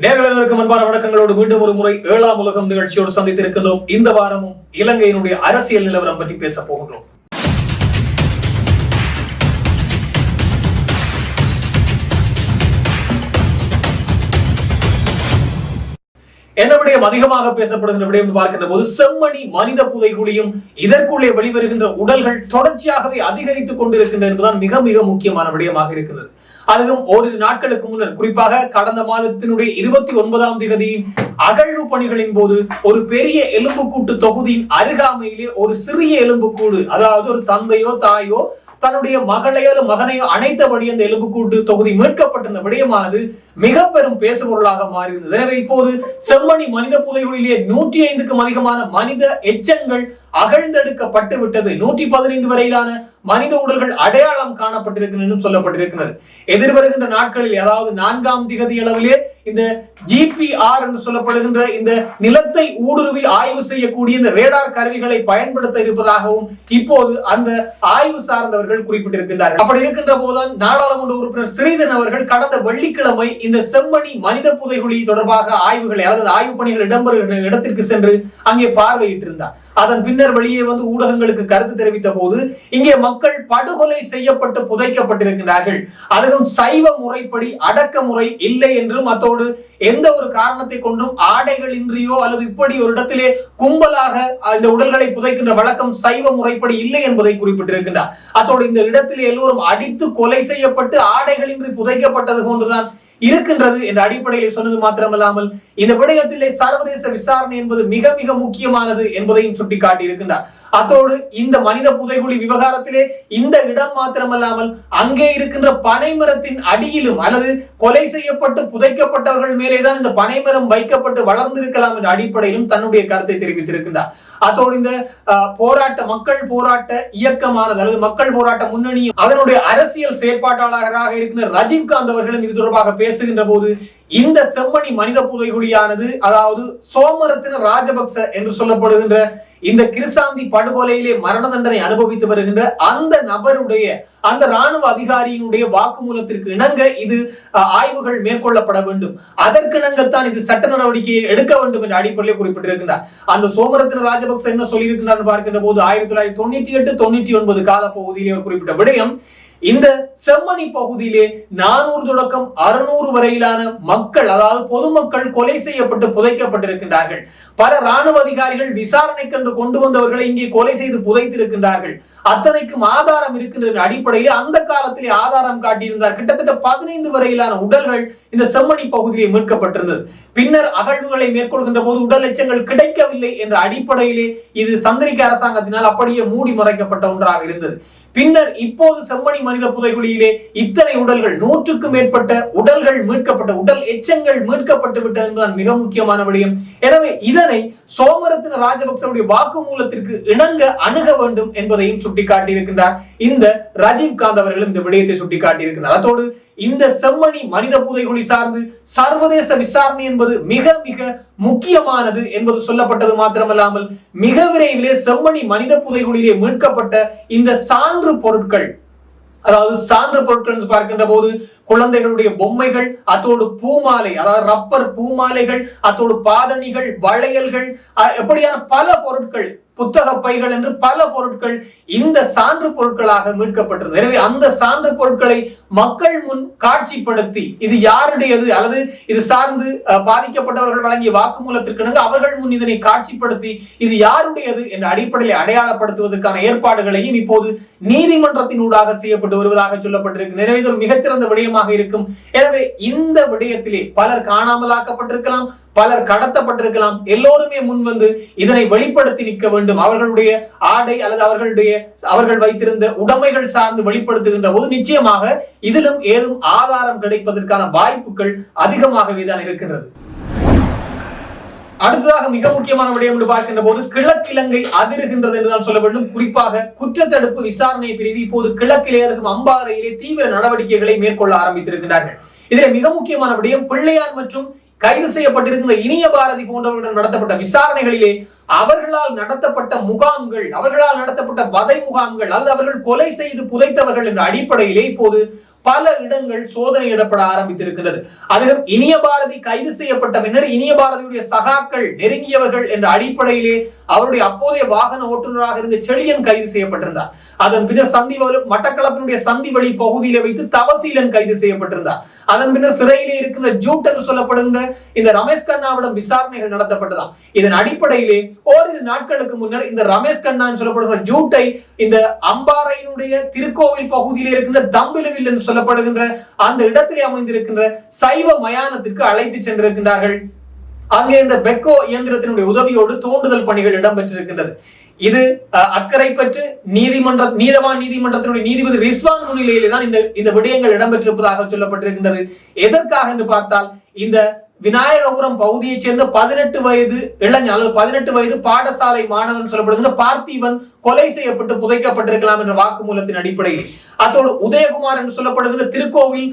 நேர்களுக்கு அன்பான வணக்கங்களோடு மீண்டும் ஒரு முறை ஏழாம் உலகம் நிகழ்ச்சியோடு சந்தித்திருக்கிறோம் இந்த வாரமும் இலங்கையினுடைய அரசியல் நிலவரம் பற்றி பேச போகின்றோம். என்ன விடயம்? அதிகமாக பேசப்படுகின்ற விடயம் பார்க்கின்ற போது செம்மணி மனித புதைகுழியும் இதற்குள்ளே வெளிவருகின்ற உடல்கள் தொடர்ச்சியாகவே அதிகரித்துக் கொண்டிருக்கின்றன என்பதுதான் மிக மிக முக்கியமான விடயமாக இருக்கிறது அதுவும் ஓரிரு நாட்களுக்கு முன்னர் குறிப்பாக கடந்த மாதத்தினுடைய இருபத்தி ஒன்பதாம் தேதி அகழ்வு பணிகளின் போது ஒரு பெரிய எலும்புக்கூட்டு தொகுதியின் அருகாமையிலே ஒரு சிறிய எலும்புக்கூடு அதாவது ஒரு தந்தையோ தாயோ தன்னுடைய மகளையோ அல்லது மகனையோ அணைத்தபடி அந்த எலும்புக்கூட்டு தொகுதி மீட்கப்பட்டிருந்த விடயமானது மிக பெரும் பேசுபொருளாக மாறியிருந்தது. எனவே இப்போது செம்மணி மனித புதைகளிலே நூற்றி ஐந்துக்கும் அதிகமான மனித எச்சங்கள் அகழ்ந்தெடுக்கப்பட்டு விட்டது நூற்றி பதினைந்து வரையிலான மனித உடல்கள் அடையாளம் காணப்பட்டிருக்கிறது சொல்லப்பட்டிருக்கிறது. எதிர்வருகின்ற நாட்களில் அதாவது நான்காம் திகதி அளவிலே இந்த ஜிபிஆர் என்று சொல்லப்படுகின்ற இந்த நிலத்தை ஊடுருவி ஆய்வு செய்யக்கூடிய இந்த ரேடார் கருவிகளை பயன்படுத்த இருப்பதாகவும் இப்போது அந்த ஆய்வு சார்ந்தவர்கள் குறிப்பிட்டிருக்கின்றார்கள். அப்படி இருக்கின்ற போதுதான் நாடாளுமன்ற உறுப்பினர் சிறிதன் அவர்கள் கடந்த வெள்ளிக்கிழமை இந்த செம்மணி மனித புதைகுழி தொடர்பாக ஆய்வுகளை அதாவது ஆய்வு பணிகள் இடம்பெறுகின்ற இடத்திற்கு சென்று அங்கே பார்வையிட்டிருந்தார். அதன் பின்னர் வெளியே வந்து ஊடகங்களுக்கு கருத்து தெரிவித்த போது இங்கே மக்கள் படுகொலை செய்யப்பட்டு புதைக்கப்பட்டிருக்கிறார்கள். அதுவும் சைவ முறைப்படி அடக்குமுறை இல்லை என்றும் அத்தோடு எந்த ஒரு காரணத்தை கொண்டும் ஆடைகள் இன்றியோ அல்லது இப்படி ஒரு இடத்திலே கும்பலாக இந்த உடல்களை புதைக்கின்ற வழக்கம் சைவ முறைப்படி இல்லை என்பதை குறிப்பிட்டிருக்கின்றார். அத்தோடு இந்த இடத்திலே எல்லோரும் அடித்து கொலை செய்யப்பட்டு ஆடைகளின்றி புதைக்கப்பட்டது போன்றுதான் இருக்கின்றது என்ற அடிப்படையில் சொன்னது மாத்திரமல்லாமல் இந்த விடயத்திலே சர்வதேச விசாரணை என்பது மிக மிக முக்கியமானது என்பதையும் சுட்டிக்காட்டி இருக்கின்றார் அத்தோடு இந்த மனித புதைகுழி விவகாரத்திலே இந்த இடம் மாத்திரமல்லாமல் அங்கே இருக்கின்ற பனைமரத்தின் அடியிலும் அல்லது கொலை செய்யப்பட்டு புதைக்கப்பட்டவர்கள் மேலேதான் இந்த பனைமரம் வைக்கப்பட்டு வளர்ந்திருக்கலாம் என்ற அடிப்படையிலும் தன்னுடைய கருத்தை தெரிவித்திருக்கின்றார். அத்தோடு இந்த போராட்ட மக்கள் போராட்ட இயக்கமானது அல்லது மக்கள் போராட்ட முன்னணி அதனுடைய அரசியல் செயற்பாட்டாளராக இருக்கின்ற ரஜினிகாந்த் அவர்களும் இது தொடர்பாக பேசுகின்ற போது இந்த செம்மணி மனித புதைகுழியானது அதாவது சோமரத்தின ராஜபக்ச என்று சொல்லப்படுகின்ற இந்த கிருசாந்தி படுகொலையிலே மரண தண்டனை அனுபவித்து வருகின்ற அந்த நபருடைய அந்த ராணுவ அதிகாரியினுடைய வாக்குமூலத்திற்கு இணங்க இது ஆய்வுகள் மேற்கொள்ளப்பட வேண்டும். அதற்கு இணங்கத்தான் இது சட்ட நடவடிக்கையை எடுக்க வேண்டும் என்ற அடிப்படையில் குறிப்பிட்டிருக்கின்றார். அந்த சோமரத்தின ராஜபக்ச என்ன சொல்லியிருக்கிறார் பார்க்கின்ற போது ஆயிரத்தி தொள்ளாயிரத்தி தொண்ணூற்றி எட்டு தொண்ணூற்றி ஒன்பது கால பகுதியிலே குறிப்பிட்ட விடயம் இந்த செம்மணி பகுதியிலே நானூறு தொடக்கம் அறுநூறு வரையிலான மக்கள் அதாவது பொதுமக்கள் கொலை செய்யப்பட்டு புதைக்கப்பட்டிருக்கின்றார்கள். பல ராணுவ அதிகாரிகள் விசாரணைக்கென்று கொண்டு வந்தவர்களை இங்கே கொலை செய்து புதைத்திருக்கின்றார்கள். அத்தனைக்கும் ஆதாரம் இருக்கின்ற அடிப்படையில் அந்த காலத்திலே ஆதாரம் காட்டியிருந்தார். கிட்டத்தட்ட பதினைந்து வரையிலான உடல்கள் இந்த செம்மணி பகுதியிலே மீட்கப்பட்டிருந்தது. பின்னர் அகழ்வுகளை மேற்கொள்கின்ற போது உடல் எச்சங்கள் கிடைக்கவில்லை என்ற அடிப்படையிலே இது சந்திரிக்க அரசாங்கத்தினால் அப்படியே மூடி மறைக்கப்பட்ட ஒன்றாக இருந்தது. பின்னர் இப்போது செம்மணி மனித புதைகுழியிலே இத்தனை உடல்கள் நூற்றுக்கு மேற்பட்ட உடல்கள் மீட்கப்பட்ட உடல் எச்சங்கள் மீட்கப்பட்டு விட்டது என்பதுதான் மிக முக்கியமான விடயம். எனவே இதனை சோமரத்தின ராஜபக்சவுடைய வாக்குமூலத்திற்கு இணங்க அணுக வேண்டும் என்பதையும் சுட்டிக்காட்டியிருக்கின்றார். இந்த ராஜீவ் காந்த் அவர்களும் இந்த விடயத்தை சுட்டிக்காட்டியிருக்கிறார். அதோடு இந்த செம்மணி மனித புதைகுழி சார்ந்து சர்வதேச விசாரணை என்பது மிக மிக முக்கியமானது என்பது சொல்லப்பட்டது மாத்திரமல்லாமல் மிக விரைவிலே செம்மணி மனித புதைகுழியிலே மீட்கப்பட்ட இந்த சான்று பொருட்கள் அதாவது சான்று பொருட்கள் என்று பார்க்கின்ற போது குழந்தைகளுடைய பொம்மைகள் அத்தோடு பூமாலை அதாவது ரப்பர் பூமாலைகள் அத்தோடு பாதணிகள் வளையல்கள் எப்படியான பல பொருட்கள் புத்தக பைகள் என்று பல பொருட்கள் இந்த சான்று பொருட்களாக மீட்கப்பட்டது எனவே அந்த சான்று பொருட்களை மக்கள் முன் காட்சிப்படுத்தி இது யாருடையது அல்லது இது சார்ந்து பாதிக்கப்பட்டவர்கள் வழங்கிய வாக்குமூலத்திற்கு அவர்கள் முன் இதனை காட்சிப்படுத்தி இது யாருடையது என்ற அடிப்படையில் அடையாளப்படுத்துவதற்கான ஏற்பாடுகளையும் இப்போது நீதிமன்றத்தின் ஊடாக செய்யப்பட்டு வருவதாக சொல்லப்பட்டிருக்கு. எனவே இது ஒரு மிகச்சிறந்த விடயமாக இருக்கும். எனவே இந்த விடயத்திலே பலர் காணாமலாக்கப்பட்டிருக்கலாம். பலர் கடத்தப்பட்டிருக்கலாம். எல்லோருமே முன் வந்து இதனை வெளிப்படுத்தி நிற்க வேண்டும். அவர்களுடைய ஆடை அல்லது அவர்களுடைய அவர்கள் வைத்திருந்த உடைமைகள் சார்ந்து வெளிப்படுத்துகின்ற போது நிச்சயமாக இதிலும் ஏதும் ஆதாரம் கிடைப்பதற்கான வாய்ப்புகள் அதிகமாகவே தான் இருக்கின்றது. அடுத்ததாக மிக முக்கியமான விடயம் என்று பார்க்கின்ற போது கிழக்கிழங்கை அதிருகின்றது என்றுதான் சொல்ல வேண்டும். குறிப்பாக குற்றத்தடுப்பு விசாரணை பிரிவு இப்போது கிழக்கிலே இருக்கும் அம்பாறையிலே தீவிர நடவடிக்கைகளை மேற்கொள்ள ஆரம்பித்திருக்கிறார்கள் இதில் மிக முக்கியமான விடயம் பிள்ளையார் மற்றும் கைது செய்யப்பட்டிருக்கின்ற இனிய பாரதி போன்றவர்களுடன் நடத்தப்பட்ட விசாரணைகளிலே அவர்களால் நடத்தப்பட்ட முகாம்கள் அவர்களால் நடத்தப்பட்ட வதை முகாம்கள் அல்லது அவர்கள் கொலை செய்து புதைத்தவர்கள் என்ற அடிப்படையிலே இப்போது பல இடங்கள் சோதனையிடப்பட ஆரம்பித்திருக்கிறது அதிலும் இனிய பாரதி கைது செய்யப்பட்ட பின்னர் இனிய பாரதியுடைய சகாக்கள் நெருங்கியவர்கள் என்ற அடிப்படையிலே அவருடைய அப்போதைய வாகன ஓட்டுநராக இருந்த செழியன் கைது செய்யப்பட்டிருந்தார். அதன் பின்னர் சந்தி மட்டக்களப்பினுடைய சந்தி வழி பகுதியில வைத்து தவசீலன் கைது செய்யப்பட்டிருந்தார். அதன் பின்னர் சிறையிலே இருக்கின்ற ஜூட் என்று சொல்லப்படுகின்ற இந்த ரமேஷ் கண்ணாவிடம் விசாரணைகள் நடத்தப்பட்டதாம். இதன் அடிப்படையிலே ஓரிரு நாட்களுக்கு முன்னர் இந்த ரமேஷ் கண்ணா சொல்லப்படுகிற ஜூட்டை இந்த அம்பாறையினுடைய திருக்கோவில் பகுதியில் இருக்கின்ற தம்பிலுவில் என்று சொல்லப்படுகின்ற அந்த இடத்திலே அமைந்திருக்கின்ற சைவ மயானத்திற்கு அழைத்து சென்றிருக்கின்றார்கள். அங்கே இந்த பெக்கோ இயந்திரத்தினுடைய உதவியோடு தோண்டுதல் பணிகள் இடம்பெற்றிருக்கின்றது. இது அஹ், அக்கறை பற்று நீதிமன்ற நீதவான் நீதிமன்றத்தினுடைய நீதிபதி ரிஸ்வான் முன்னிலையிலே தான் இந்த இந்த விடயங்கள் இடம்பெற்றிருப்பதாக சொல்லப்பட்டிருக்கின்றது. எதற்காக என்று பார்த்தால் இந்த விநாயகபுரம் பகுதியைச் சேர்ந்த பதினெட்டு வயது இளைஞர் அல்லது பதினெட்டு வயது பாடசாலை மாணவன் சொல்லப்படுகின்ற பார்த்திபன் கொலை செய்யப்பட்டு புதைக்கப்பட்டிருக்கலாம் என்ற வாக்குமூலத்தின் அடிப்படையில். அதோடு உதயகுமார் என்று சொல்லப்படுகின்ற திருக்கோவில்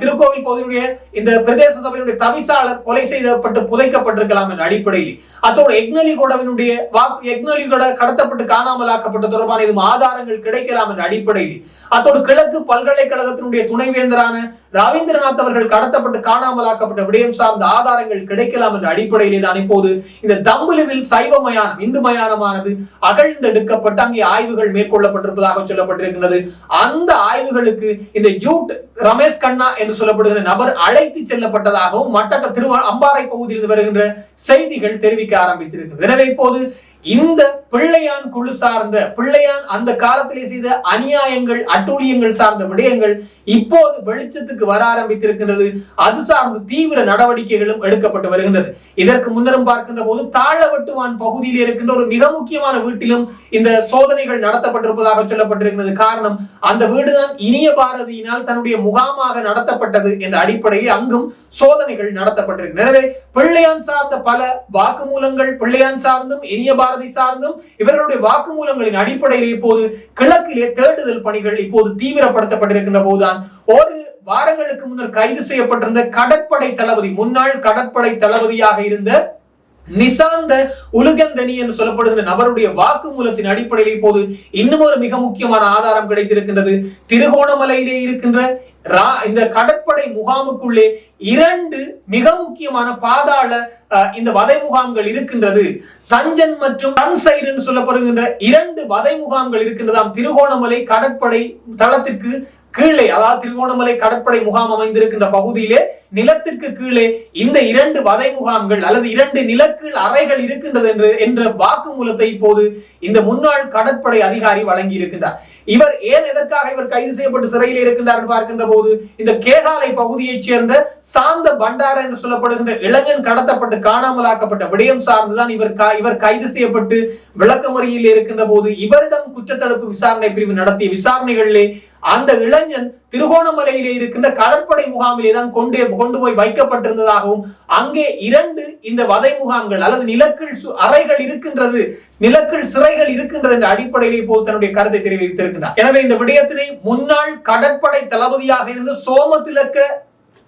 திருக்கோவில் பகுதியுடைய இந்த பிரதேச சபையினுடைய தவிசாளர் கொலை செய்யப்பட்டு புதைக்கப்பட்டிருக்கலாம் என்ற அடிப்படையில். அத்தோடு எக்னலிகோடவினுடைய வாக்கு எக்னலிகோட கடத்தப்பட்டு காணாமலாக்கப்பட்ட தொடர்பான இதுவும் ஆதாரங்கள் கிடைக்கலாம் என்ற அடிப்படையில். அத்தோடு கிழக்கு பல்கலைக்கழகத்தினுடைய துணைவேந்தரான ரவீந்திரநாத் அவர்கள் கடத்தப்பட்டு காணாமலாக்கப்பட்ட விடயம் சார்ந்த ஆதாரங்கள் கிடைக்கலாம் என்ற அடிப்படையிலே தான் இப்போது இந்த தம்புலுவில் சைவ மயானம் இந்து மயானமானது அகழ்ந்தெடுக்கப்பட்டு அங்கே ஆய்வுகள் மேற்கொள்ளப்பட்டிருப்பதாக சொல்லப்பட்டிருக்கிறது அந்த ஆய்வுகளுக்கு இந்த ஜூட் ரமேஷ் கண்ணா என்று சொல்லப்படுகிற நபர் அழைத்து செல்லப்பட்டதாகவும் மட்டக்க திரு அம்பாறை பகுதியில் வருகின்ற செய்திகள் தெரிவிக்க ஆரம்பித்திருக்கிறது. எனவே இப்போது இந்த பிள்ளையான் குழு சார்ந்த பிள்ளையான் அந்த காலத்திலே செய்த அநியாயங்கள் அட்டூழியங்கள் சார்ந்த விடயங்கள் இப்போது வெளிச்சத்துக்கு வர ஆரம்பித்திருக்கின்றது. அது சார்ந்த தீவிர நடவடிக்கைகளும் எடுக்கப்பட்டு வருகின்றது. இதற்கு முன்னரும் பார்க்கின்ற போது தாழவட்டுவான் பகுதியில் இருக்கின்ற ஒரு மிக முக்கியமான வீட்டிலும் இந்த சோதனைகள் நடத்தப்பட்டிருப்பதாக சொல்லப்பட்டிருக்கிறது. காரணம் அந்த வீடுதான் இனிய பாரதியினால் தன்னுடைய முகாமாக நடத்தப்பட்டது என்ற அடிப்படையில் அங்கும் சோதனைகள் நடத்தப்பட்டிருக்கு எனவே பிள்ளையான் சார்ந்த பல வாக்குமூலங்கள் பிள்ளையான் சார்ந்தும் இனிய பாரதி சார்ந்தும் இவர்களுடைய வாக்குமூலங்களின் அடிப்படையில் இப்போது கிழக்கிலே தேடுதல் பணிகள் இப்போது தீவிரப்படுத்தப்பட்டிருக்கின்ற போதுதான். ஒரு வாரங்களுக்கு முன்னர் கைது செய்யப்பட்டிருந்த கடற்படை தளபதி முன்னாள் கடற்படை தளபதியாக இருந்த நிசாந்த உலுகந்தனி என்று சொல்லப்படுகிற நபருடைய வாக்குமூலத்தின் அடிப்படையில் இப்போது இன்னும் ஒரு மிக முக்கியமான ஆதாரம் கிடைத்திருக்கின்றது. திருகோணமலையிலே இருக்கின்ற இந்த கடற்படை முகாமுக்குள்ளே இரண்டு மிக முக்கியமான பாதாள இந்த வதை முகாம்கள் இருக்கின்றது. தஞ்சன் மற்றும் தன்சைடு சொல்லப்படுகின்ற இரண்டு வதை முகாம்கள் இருக்கின்றதாம் திருகோணமலை கடற்படை தளத்திற்கு கீழே அதாவது திருகோணமலை கடற்படை முகாம் அமைந்திருக்கின்ற பகுதியிலே நிலத்திற்கு கீழே இந்த இரண்டு வதை முகாம்கள் அல்லது இரண்டு நிலக்கீழ் அறைகள் இருக்கின்றது என்று என்ற வாக்குமூலத்தை இப்போது இந்த முன்னாள் கடற்படை அதிகாரி வழங்கி இருக்கின்றார் இவர் ஏன் எதற்காக இவர் கைது செய்யப்பட்டு சிறையில் இருக்கின்றார் என்று பார்க்கின்ற போது இந்த கேகாலை பகுதியைச் சேர்ந்த சாந்த பண்டார என்று சொல்லப்படுகின்ற இளைஞன் கடத்தப்பட்டு காணாமலாக்கப்பட்ட விடயம் சார்ந்துதான் இவர் இவர் கைது செய்யப்பட்டு விளக்கமறியில் இருக்கின்ற போது இவரிடம் குற்றத்தடுப்பு விசாரணை பிரிவு நடத்திய விசாரணைகளிலே அந்த இளைஞன் திருகோணமலையிலே இருக்கின்ற கடற்படை முகாமிலே தான் கொண்டு கொண்டு போய் வைக்கப்பட்டிருந்ததாகவும் அங்கே இரண்டு இந்த வதை முகாம்கள் அல்லது நிலக்கீழ் சு- அறைகள் இருக்கின்றது நிலக்கீழ் சிறைகள் இருக்கின்றது என்ற அடிப்படையிலே இப்போது தன்னுடைய கருத்தை தெரிவித்திருக்கின்றார். எனவே இந்த விடயத்தினை முன்னாள் கடற்படை தளபதியாக இருந்த சோமதிலக்க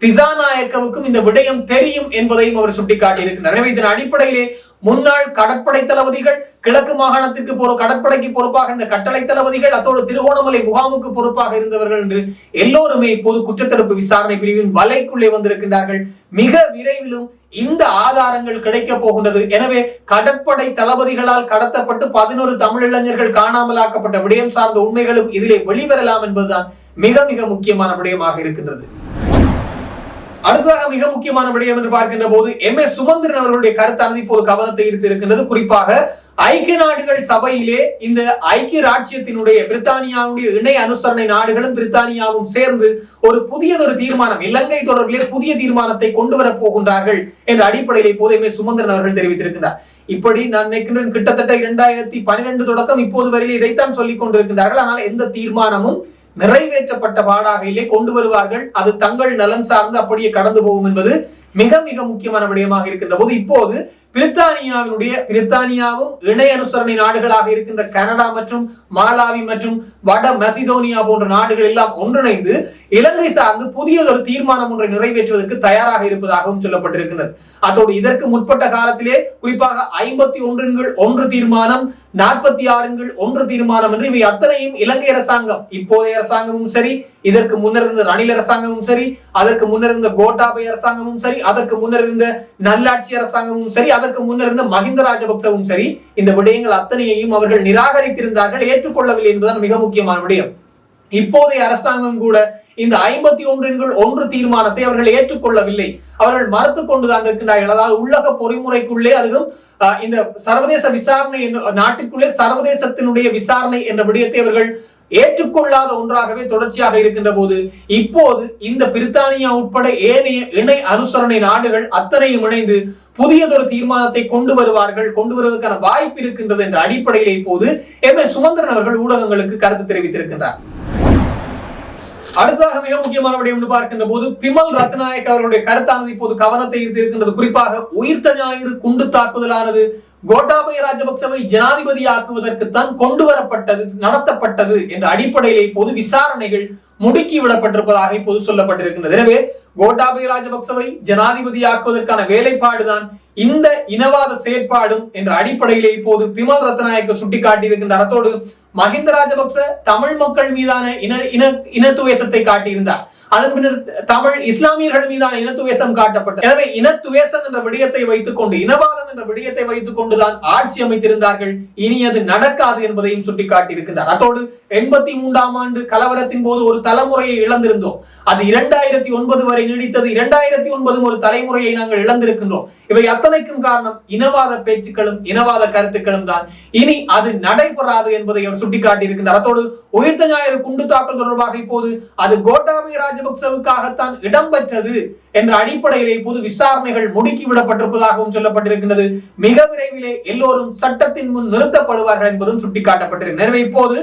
திசாநாயக்கவுக்கும் இந்த விடயம் தெரியும் என்பதையும் அவர் சுட்டிக்காட்டியிருக்கிறார் எனவே இதன் அடிப்படையிலே முன்னாள் கடற்படை தளபதிகள் கிழக்கு மாகாணத்திற்கு பொறு கடற்படைக்கு பொறுப்பாக இந்த கட்டளை தளபதிகள் அத்தோடு திருகோணமலை முகாமுக்கு பொறுப்பாக இருந்தவர்கள் என்று எல்லோருமே இப்போது குற்றத்தடுப்பு விசாரணை பிரிவின் வலைக்குள்ளே வந்திருக்கின்றார்கள். மிக விரைவிலும் இந்த ஆதாரங்கள் கிடைக்க போகின்றது. எனவே கடற்படை தளபதிகளால் கடத்தப்பட்டு பதினோரு தமிழிளைஞர்கள் காணாமலாக்கப்பட்ட விடயம் சார்ந்த உண்மைகளும் இதிலே வெளிவரலாம் என்பதுதான் மிக மிக முக்கியமான விடயமாக இருக்கின்றது. அடுத்ததாக மிக முக்கியமான விடயம் என்று பார்க்கின்ற போது எம் எஸ் சுமந்திரன் அவர்களுடைய கருத்தானது இப்போது கவனத்தை ஈர்த்து இருக்கின்றது. குறிப்பாக ஐக்கிய நாடுகள் சபையிலே இந்த ஐக்கிய ராஜ்யத்தினுடைய பிரித்தானியாவுடைய இணை அனுசரணை நாடுகளும் பிரித்தானியாவும் சேர்ந்து ஒரு புதியதொரு தீர்மானம் இலங்கை தொடர்பிலே புதிய தீர்மானத்தை கொண்டு வர போகின்றார்கள் என்ற அடிப்படையில் இப்போது எம் எஸ் சுமந்திரன் அவர்கள் தெரிவித்திருக்கிறார் இப்படி நான் நினைக்கின்றேன் கிட்டத்தட்ட இரண்டாயிரத்தி பனிரெண்டு தொடக்கம் இப்போது வரையில் இதைத்தான் சொல்லிக் கொண்டிருக்கின்றார்கள். ஆனால் எந்த தீர்மானமும் நிறைவேற்றப்பட்ட பாடாகையிலே கொண்டு வருவார்கள். அது தங்கள் நலன் சார்ந்து அப்படியே கடந்து போகும் என்பது மிக மிக முக்கியமான விடயமாக இருக்கின்ற போது இப்போது பிரித்தானியாவினுடைய பிரித்தானியாவும் இணை அனுசரணை நாடுகளாக இருக்கின்ற கனடா மற்றும் மாலாவி மற்றும் வட மெசிடோனியா போன்ற நாடுகள் எல்லாம் ஒன்றிணைந்து இலங்கை சார்ந்து புதியதொரு தீர்மானம் ஒன்றை நிறைவேற்றுவதற்கு தயாராக இருப்பதாகவும் சொல்லப்பட்டிருக்கிறது அதோடு இதற்கு முற்பட்ட காலத்திலே குறிப்பாக ஐம்பத்தி ஒன்றின் ஒன்று தீர்மானம் நாற்பத்தி ஆறுங்கள் ஒன்று தீர்மானம் என்று இவை அத்தனையும் இலங்கை அரசாங்கம் இப்போதைய அரசாங்கமும் சரி இதற்கு முன்னர் இருந்த ரணில் அரசாங்கமும் சரி அதற்கு முன்னர் இருந்த கோட்டாபய அரசாங்கமும் சரி அதற்கு முன்னர் இருந்த நல்லாட்சி அரசாங்கமும் சரி அதற்கு முன்னிருந்த மஹிந்த ராஜபக்சவும் சரி இந்த விடயங்கள் அத்தனையையும் அவர்கள் நிராகரித்திருந்தார்கள் ஏற்றுக்கொள்ளவில்லை என்பதுதான் மிக முக்கியமான விடயம். இப்போதைய அரசாங்கம் கூட இந்த ஐம்பத்தி ஒன்றின் ஒன்று தீர்மானத்தை அவர்கள் ஏற்றுக்கொள்ளவில்லை. அவர்கள் மறுத்து கொண்டுதான் இருக்கின்றார்கள் அதாவது உள்ளக பொறிமுறைக்குள்ளே அதுவும் இந்த சர்வதேச விசாரணை நாட்டிற்குள்ளே சர்வதேசத்தினுடைய விசாரணை என்ற விடயத்தை அவர்கள் ஏற்றுக்கொள்ளாத ஒன்றாகவே தொடர்ச்சியாக இருக்கின்ற போது இப்போது இந்த பிரித்தானியா உட்பட ஏனைய இணை அனுசரணை நாடுகள் அத்தனையும் இணைந்து புதியதொரு தீர்மானத்தை கொண்டு வருவார்கள் கொண்டு வருவதற்கான வாய்ப்பு இருக்கின்றது என்ற அடிப்படையிலே இப்போது எம். எஸ். சுமந்திரன் அவர்கள் ஊடகங்களுக்கு கருத்து தெரிவித்திருக்கின்றார். அடுத்ததாக மிக முக்கியமான விடயம் பார்க்கின்ற போது பிமல் ரத்நாயக் அவர்களுடைய கருத்தானது இப்போது கவனத்தை ஈர்த்திருக்கின்றது குறிப்பாக உயிர்த்த ஞாயிறு குண்டு தாக்குதலானது கோட்டாபய ராஜபக்சவை ஜனாதிபதியாக்குவதற்குத்தான் கொண்டு வரப்பட்டது நடத்தப்பட்டது என்ற அடிப்படையில் இப்போது விசாரணைகள் முடுக்கி விடப்பட்டிருப்பதாக இப்போது சொல்லப்பட்டிருக்கின்றது. எனவே கோட்டாபய ராஜபக்சவை ஜனாதிபதியாக்குவதற்கான வேலைப்பாடுதான் இந்த இனவாத செயற்பாடும் என்ற அடிப்படையிலே இப்போது பிமல் ரத்நாயக்க சுட்டிக்காட்டியிருக்கின்ற அரத்தோடு மஹிந்த ராஜபக்ச தமிழ் மக்கள் மீதான இன இன இனத்துவேசத்தை காட்டியிருந்தார். அதன் பின்னர் தமிழ் இஸ்லாமியர்கள் மீதான இனத்துவேசம் காட்டப்பட்டது. எனவே இனத்துவேசம் என்ற விடயத்தை வைத்துக் கொண்டு இனவாதம் என்ற விடயத்தை வைத்துக் கொண்டுதான் ஆட்சி அமைத்திருந்தார்கள். இனி அது நடக்காது என்பதையும் சுட்டிக்காட்டியிருக்கிறார் அதோடு எண்பத்தி மூன்றாம் ஆண்டு கலவரத்தின் போது ஒரு தலைமுறையை இழந்திருந்தோம். அது இரண்டாயிரத்தி ஒன்பது வரை நீடித்தது. இரண்டாயிரத்தி ஒன்பதும் ஒரு தலைமுறையை நாங்கள் இழந்திருக்கின்றோம். இவை அத்தனைக்கும் காரணம் இனவாத பேச்சுக்களும் இனவாத கருத்துக்களும் தான். இனி அது நடைபெறாது என்பதை அவர் சுட்டிக்காட்டியிருக்கின்றார் அத்தோடு உயிர்த்த ஞாயிறு குண்டு தாக்கல் தொடர்பாக இப்போது அது கோட்டாபய ராஜபக்சவுக்காகத்தான் இடம்பெற்றது என்ற அடிப்படையிலே இப்போது விசாரணைகள் முடுக்கி விடப்பட்டிருப்பதாகவும் சொல்லப்பட்டிருக்கின்றது. மிக விரைவிலே எல்லோரும் சட்டத்தின் முன் நிறுத்தப்படுவார்கள் என்பதும் சுட்டிக்காட்டப்பட்டிருக்கிறது. எனவே இப்போது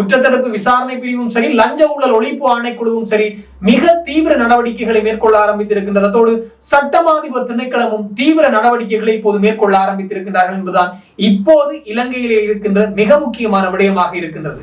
குற்றத்தடுப்பு விசாரணை பிரிவும் சரி லஞ்ச ஊழல் ஒழிப்பு ஆணைக்குழுவும் சரி மிக தீவிர நடவடிக்கைகளை மேற்கொள்ள ஆரம்பித்திருக்கின்றது அதோடு சட்டமாதிபர் திணைக்களமும் தீவிர நடவடிக்கைகளை இப்போது மேற்கொள்ள ஆரம்பித்திருக்கின்றார்கள் என்பதுதான் இப்போது இலங்கையிலே இருக்கின்ற மிக முக்கியமான விடயமாக இருக்கின்றது.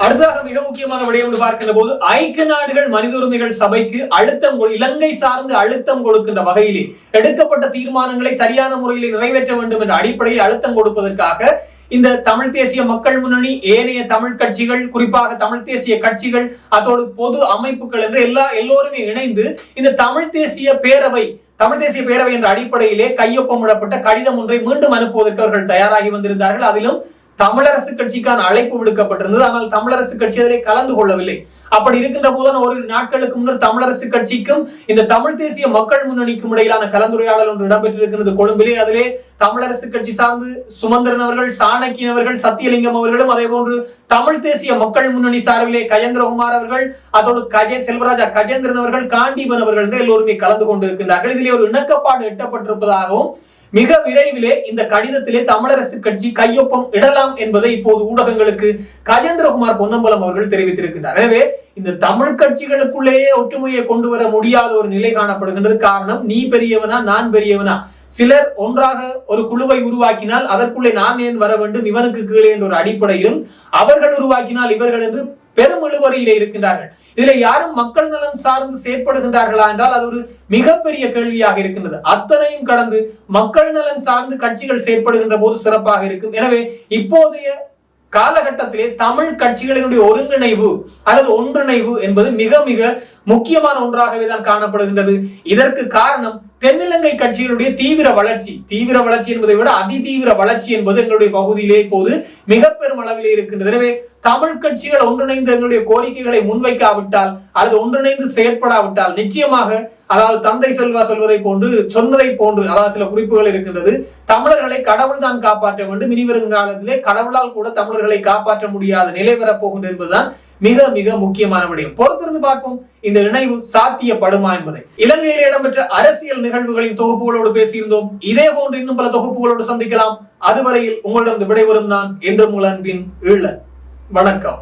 அடுத்ததாக மிக முக்கியமான விடயம் என்று பார்க்கின்ற போது ஐக்கிய நாடுகள் மனித உரிமைகள் சபைக்கு அழுத்தம் இலங்கை சார்ந்து அழுத்தம் கொடுக்கின்ற வகையிலே எடுக்கப்பட்ட தீர்மானங்களை சரியான முறையில் நிறைவேற்ற வேண்டும் என்ற அடிப்படையில் அழுத்தம் கொடுப்பதற்காக இந்த தமிழ் தேசிய மக்கள் முன்னணி ஏனைய தமிழ் கட்சிகள் குறிப்பாக தமிழ் தேசிய கட்சிகள் அதோடு பொது அமைப்புகள் என்று எல்லா எல்லோருமே இணைந்து இந்த தமிழ் தேசிய பேரவை தமிழ் தேசிய பேரவை என்ற அடிப்படையிலே கையொப்பமிடப்பட்ட கடிதம் ஒன்றை மீண்டும் அனுப்புவதற்கு அவர்கள் தயாராகி வந்திருந்தார்கள். அதிலும் தமிழரசு கட்சிக்கான அழைப்பு விடுக்கப்பட்டிருந்தது. ஆனால் தமிழரசு கட்சி அதிலே கலந்து கொள்ளவில்லை. அப்படி இருக்கின்ற போது ஒரு நாட்களுக்கு முன்னர் தமிழரசு கட்சிக்கும் இந்த தமிழ் தேசிய மக்கள் முன்னணிக்கும் இடையிலான கலந்துரையாடல் ஒன்று இடம்பெற்றிருக்கிறது கொழும்பிலே. அதிலே தமிழரசு கட்சி சார்ந்து சுமந்திரன் அவர்கள் சாணக்கியன் அவர்கள் சத்தியலிங்கம் அவர்களும் அதே போன்று தமிழ் தேசிய மக்கள் முன்னணி சார்பிலே கஜேந்திரகுமார் அவர்கள் அதோடு கஜே செல்வராஜா கஜேந்திரன் அவர்கள் காண்டீபன் அவர்கள் என்று எல்லோருமே கலந்து கொண்டிருக்கின்றார்கள். இதிலே ஒரு இணக்கப்பாடு எட்டப்பட்டிருப்பதாகவும் மிக விரைவிலே இந்த கடிதத்திலே தமிழரசு கட்சி கையொப்பம் இடலாம் என்பதை இப்போது ஊடகங்களுக்கு கஜேந்திரகுமார் பொன்னம்பலம் அவர்கள் தெரிவித்திருக்கின்றார். எனவே இந்த தமிழ் கட்சிகளுக்குள்ளேயே ஒற்றுமையை கொண்டு வர முடியாத ஒரு நிலை காணப்படுகின்றது. காரணம் நீ பெரியவனா நான் பெரியவனா? சிலர் ஒன்றாக ஒரு குழுவை உருவாக்கினால் அதற்குள்ளே நான் ஏன் வர வேண்டும்? இவனுக்கு கீழே என்ற ஒரு அடிப்படையிலும் அவர்கள் உருவாக்கினால் இவர்கள் என்று பெரும் இழுவரியிலே இருக்கின்றார்கள். இதுல யாரும் மக்கள் நலன் சார்ந்து செயற்படுகின்றார்களா என்றால் அது ஒரு மிகப்பெரிய கேள்வியாக இருக்கின்றது. அத்தனையும் கடந்து மக்கள் நலன் சார்ந்து கட்சிகள் செயற்படுகின்ற போது சிறப்பாக இருக்கும். எனவே இப்போதைய காலகட்டத்திலே தமிழ் கட்சிகளினுடைய ஒருங்கிணைவு அல்லது ஒன்றிணைவு என்பது மிக மிக முக்கியமான ஒன்றாகவே தான் காணப்படுகின்றது. இதற்கு காரணம் தென்னிலங்கை கட்சிகளுடைய தீவிர வளர்ச்சி. தீவிர வளர்ச்சி என்பதை விட அதி தீவிர வளர்ச்சி என்பது எங்களுடைய பகுதியிலே இப்போது மிக பெரும் அளவிலே இருக்கின்றது. எனவே தமிழ் கட்சிகள் ஒன்றிணைந்து எங்களுடைய கோரிக்கைகளை முன்வைக்காவிட்டால் அல்லது ஒன்றிணைந்து செயற்படாவிட்டால் நிச்சயமாக அதாவது தந்தை செல்வா சொல்வதை போன்று சொன்னதை போன்று அதாவது சில குறிப்புகள் இருக்கின்றது. தமிழர்களை கடவுள் தான் காப்பாற்ற வேண்டும். இனி வரும் காலத்திலே கடவுளால் கூட தமிழர்களை காப்பாற்ற முடியாத நிலை வரப்போகின்றது என்பதுதான் மிக மிக முக்கியமான விடயம். பொறுத்திருந்து பார்ப்போம். இந்த இணைவு சாத்தியப்படுமா என்பதை. இலங்கையில் இடம்பெற்ற அரசியல் நிகழ்வுகளின் தொகுப்புகளோடு பேசியிருந்தோம். இதே போன்று இன்னும் பல தொகுப்புகளோடு சந்திக்கலாம். அதுவரையில் உங்களிடம் விடைபெறும் நான் என்று மூலன்பின் ஈழ வணக்கம்.